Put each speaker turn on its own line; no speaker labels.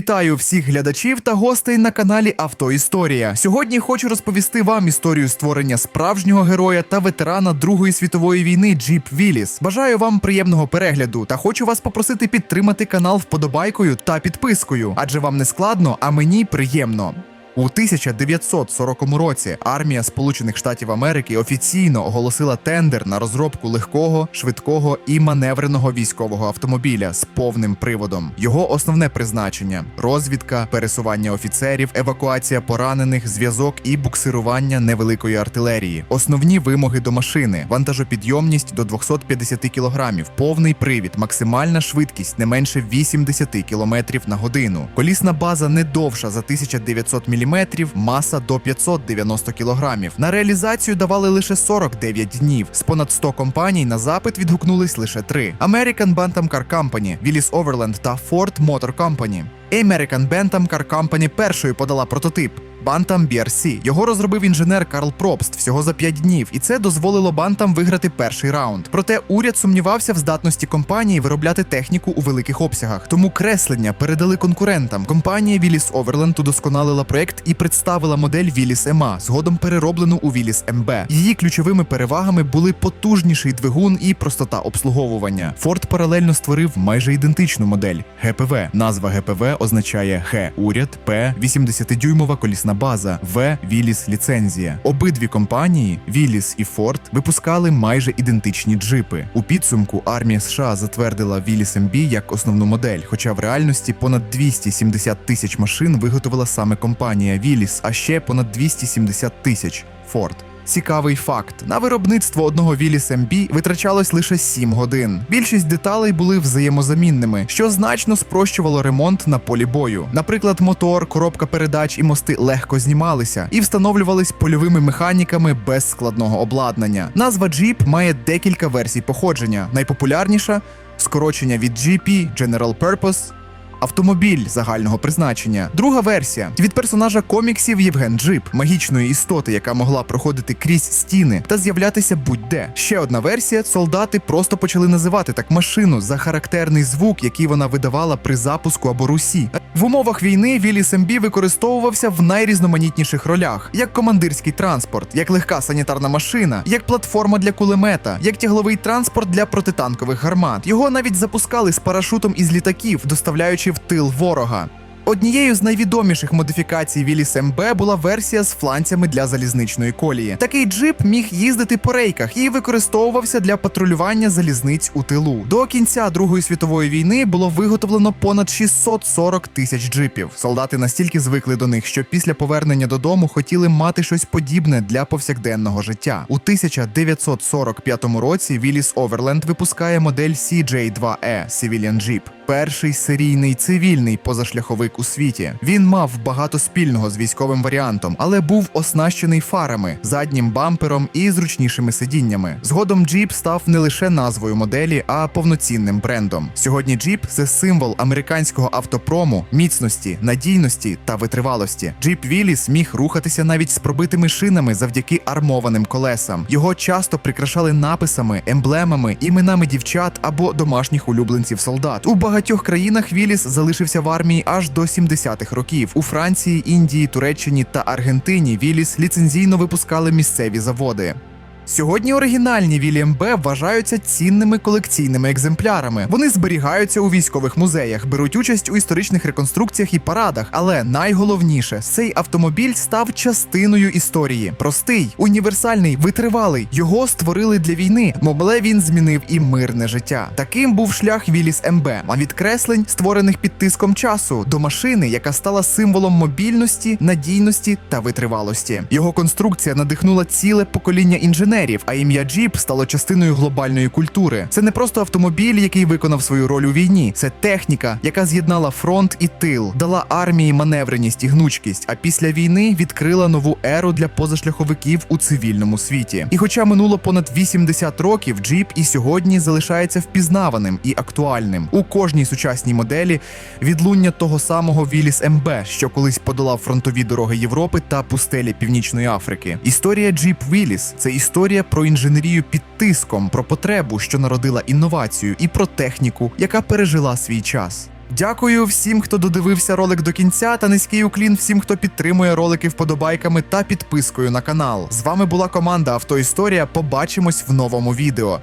Вітаю всіх глядачів та гостей на каналі Автоісторія. Сьогодні хочу розповісти вам історію створення справжнього героя та ветерана Другої світової війни Джіп Віліс. Бажаю вам приємного перегляду та хочу вас попросити підтримати канал вподобайкою та підпискою, адже вам не складно, а мені приємно. У 1940 році армія Сполучених Штатів Америки офіційно оголосила тендер на розробку легкого, швидкого і маневреного військового автомобіля з повним приводом. Його основне призначення: розвідка, пересування офіцерів, евакуація поранених, зв'язок і буксирування невеликої артилерії. Основні вимоги до машини: вантажопідйомність до 250 кг, повний привід, максимальна швидкість не менше 80 км на годину. Колісна база не довша за 1900 мм, маса до 590 кг. На реалізацію давали лише 49 днів. З понад 100 компаній на запит відгукнулись лише три: American Bantam Car Company, Willis Overland та Ford Motor Company. American Bantam Car Company першою подала прототип. Bantam BRC. Його розробив інженер Карл Пробст всього за 5 днів, і це дозволило Bantam виграти перший раунд. Проте уряд сумнівався в здатності компанії виробляти техніку у великих обсягах. Тому креслення передали конкурентам. Компанія Willis Overland удосконалила проект і представила модель Willis EMA, згодом перероблену у Willis MB. Її ключовими перевагами були потужніший двигун і простота обслуговування. Ford паралельно створив майже ідентичну модель ГПВ. Назва ГПВ означає Г уряд, П 80-дюймова колісна база, В Віліс ліцензія. Обидві компанії Віліс і Форд випускали майже ідентичні джипи. У підсумку армія США затвердила Віліс МБ як основну модель, хоча в реальності понад 270 тисяч машин виготовила саме компанія Віліс, а ще понад 270 тисяч Форд. Цікавий факт: на виробництво одного Віліс МБ витрачалось лише 7 годин. Більшість деталей були взаємозамінними, що значно спрощувало ремонт на полі бою. Наприклад, мотор, коробка передач і мости легко знімалися і встановлювались польовими механіками без складного обладнання. Назва Jeep має декілька версій походження. Найпопулярніша скорочення від GP General Purpose. Автомобіль загального призначення. Друга версія від персонажа коміксів Євген Джип, магічної істоти, яка могла проходити крізь стіни та з'являтися будь-де. Ще одна версія: солдати просто почали називати так машину за характерний звук, який вона видавала при запуску або русі. В умовах війни Віліс МБ використовувався в найрізноманітніших ролях: як командирський транспорт, як легка санітарна машина, як платформа для кулемета, як тягловий транспорт для протитанкових гармат. Його навіть запускали з парашутом із літаків, доставляючи в тил ворога. Однією з найвідоміших модифікацій Віліс МБ була версія з фланцями для залізничної колії. Такий джип міг їздити по рейках і використовувався для патрулювання залізниць у тилу. До кінця Другої світової війни було виготовлено понад 640 тисяч джипів. Солдати настільки звикли до них, що після повернення додому хотіли мати щось подібне для повсякденного життя. У 1945 році Віліс Оверленд випускає модель CJ2E Civilian Jeep. Перший серійний цивільний позашляховик у світі. Він мав багато спільного з військовим варіантом, але був оснащений фарами, заднім бампером і зручнішими сидіннями. Згодом Jeep став не лише назвою моделі, а повноцінним брендом. Сьогодні Jeep – це символ американського автопрому, міцності, надійності та витривалості. Jeep Willys міг рухатися навіть з пробитими шинами завдяки армованим колесам. Його часто прикрашали написами, емблемами, іменами дівчат або домашніх улюбленців солдат. У багатьох країнах Віліс залишився в армії аж до 70-х років. У Франції, Індії, Туреччині та Аргентині Віліс ліцензійно випускали місцеві заводи. Сьогодні оригінальні Вільям Б вважаються цінними колекційними екземплярами. Вони зберігаються у військових музеях, беруть участь у історичних реконструкціях і парадах. Але найголовніше, цей автомобіль став частиною історії. Простий, універсальний, витривалий. Його створили для війни, мовле він змінив і мирне життя. Таким був шлях Віліс МБ, а від креслень, створених під тиском часу, до машини, яка стала символом мобільності, надійності та витривалості. Його конструкція надихнула ціле покоління інженерів, а ім'я Джіп стало частиною глобальної культури. Це не просто автомобіль, який виконав свою роль у війні. Це техніка, яка з'єднала фронт і тил, дала армії маневреність і гнучкість. А після війни відкрила нову еру для позашляховиків у цивільному світі. І хоча минуло понад 80 років, Джіп і сьогодні залишається впізнаваним і актуальним у кожній сучасній моделі відлуння того самого Віліс МБ, що колись подолав фронтові дороги Європи та пустелі Північної Африки. Історія Джіп Віліс це історія про інженерію під тиском, про потребу, що народила інновацію, і про техніку, яка пережила свій час. Дякую всім, хто додивився ролик до кінця, та низький уклін всім, хто підтримує ролики вподобайками та підпискою на канал. З вами була команда Автоісторія. Побачимось в новому відео.